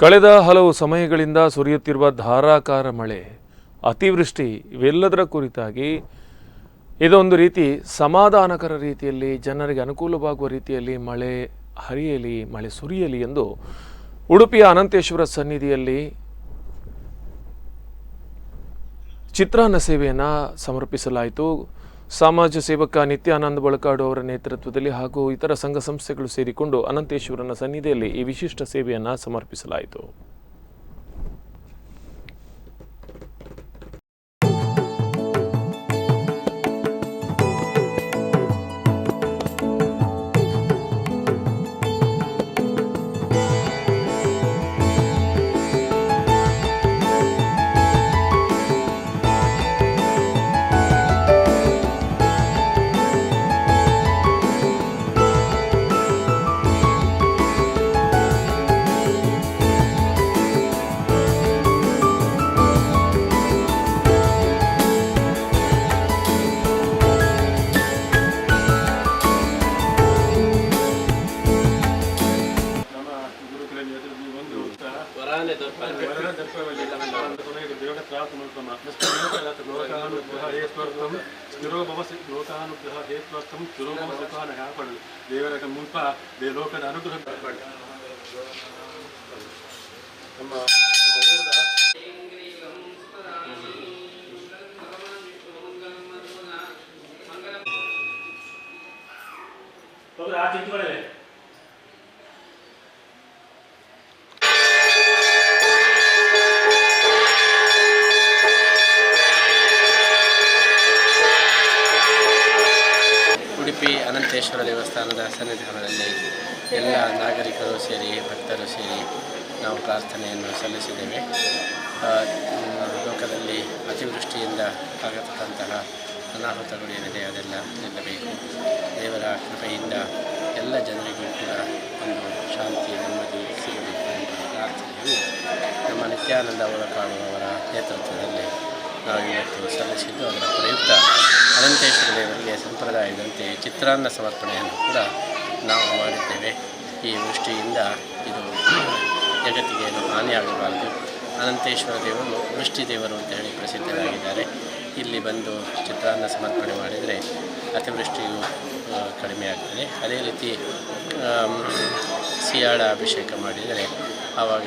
ಕಳೆದ ಹಲವು ಸಮಯಗಳಿಂದ ಸುರಿಯುತ್ತಿರುವ ಧಾರಾಕಾರ ಮಳೆ, ಅತಿವೃಷ್ಟಿ ಇವೆಲ್ಲದರ ಕುರಿತಾಗಿ ಇದೊಂದು ರೀತಿ ಸಮಾಧಾನಕರ ರೀತಿಯಲ್ಲಿ, ಜನರಿಗೆ ಅನುಕೂಲವಾಗುವ ರೀತಿಯಲ್ಲಿ ಮಳೆ ಹರಿಯಲಿ, ಮಳೆ ಸುರಿಯಲಿ ಎಂದು ಉಡುಪಿಯ ಅನಂತೇಶ್ವರ ಸನ್ನಿಧಿಯಲ್ಲಿ ಚಿತ್ರಾನ್ನ ಸೇವೆಯನ್ನು ಸಮರ್ಪಿಸಲಾಯಿತು. ಸಮಾಜ ಸೇವಕ ನಿತ್ಯಾನಂದ ಬಳಕಾಡು ಅವರ ನೇತೃತ್ವದಲ್ಲಿ ಹಾಗೂ ಇತರ ಸಂಘ ಸಂಸ್ಥೆಗಳು ಸೇರಿಕೊಂಡು ಅನಂತೇಶ್ವರನ ಸನ್ನಿಧಿಯಲ್ಲಿ ಈ ವಿಶಿಷ್ಟ ಸೇವೆಯನ್ನು ಸಮರ್ಪಿಸಲಾಯಿತು. ಪ್ರಾರ್ಥನೆ ಮಾಡ್ತಮ್ಮ ಲೋಕಾನುಗ್ರಹ ಹೇತ್ವರ್ಥಂ ಸ್ಥಿರೋಭವ ಲೋಕಾನುಗ್ರಹ ಹೇತ್ವರ್ಥಂ ಸ್ಥಿರೋಭವ ಸುಖಾನ ಕಾಪಾಡಲು ದೇವರ ಮುಲ್ಪ ದೇ ಲೋಕದ ಅನುಗ್ರಹ ಕಾಪಾಡು ನಮ್ಮ ನಮ್ಮ ಊರದ ಹೌದು ಆ ಚಿಂತುಗಳೇ ಅನಂತೇಶ್ವರ ದೇವಸ್ಥಾನದ ಸನ್ನಿಧಾನದಲ್ಲಿ ಎಲ್ಲ ನಾಗರಿಕರು ಸೇರಿ, ಭಕ್ತರು ಸೇರಿ ನಾವು ಪ್ರಾರ್ಥನೆಯನ್ನು ಸಲ್ಲಿಸಿದ್ದೇವೆ. ಲೋಕದಲ್ಲಿ ಅತಿವೃಷ್ಟಿಯಿಂದ ಆಗತಕ್ಕಂತಹ ಅನಾಹುತಗಳು ಏನಿದೆ ಅದೆಲ್ಲ ನಿಲ್ಲಬೇಕು. ದೇವರ ಕೃಪೆಯಿಂದ ಎಲ್ಲ ಜನರಿಗೂ ಕೂಡ ಒಂದು ಶಾಂತಿ, ನೆಮ್ಮದಿ ಸಿಗಬೇಕು ಎಂಬ ಪ್ರಾರ್ಥನೆಯನ್ನು ನಮ್ಮ ನಿತ್ಯಾನಂದ ಅವರ ಕಾಣುವವರ ನೇತೃತ್ವದಲ್ಲಿ ನಾವು ಇವತ್ತು ಸಲ್ಲಿಸಿದ್ದು. ಅದರ ಪ್ರಯುಕ್ತ ಅನಂತೇಶ್ವರ ದೇವರಿಗೆ ಸಂಪ್ರದಾಯದಂತೆ ಚಿತ್ರಾನ್ನ ಸಮರ್ಪಣೆಯನ್ನು ಕೂಡ ನಾವು ಮಾಡಿದ್ದೇವೆ. ಈ ವೃಷ್ಟಿಯಿಂದ ಇದು ಜಗತ್ತಿಗೆ ಏನು ಹಾನಿಯಾಗಬಾರದು. ಅನಂತೇಶ್ವರ ದೇವರು ವೃಷ್ಟಿ ದೇವರು ಅಂತ ಹೇಳಿ ಪ್ರಸಿದ್ಧರಾಗಿದ್ದಾರೆ. ಇಲ್ಲಿ ಬಂದು ಚಿತ್ರಾನ್ನ ಸಮರ್ಪಣೆ ಮಾಡಿದರೆ ಅತಿವೃಷ್ಟಿಯು ಕಡಿಮೆ ಆಗ್ತದೆ ಅದೇ ರೀತಿ ಸಿಯಾಳ ಅಭಿಷೇಕ ಮಾಡಿದರೆ ಆವಾಗ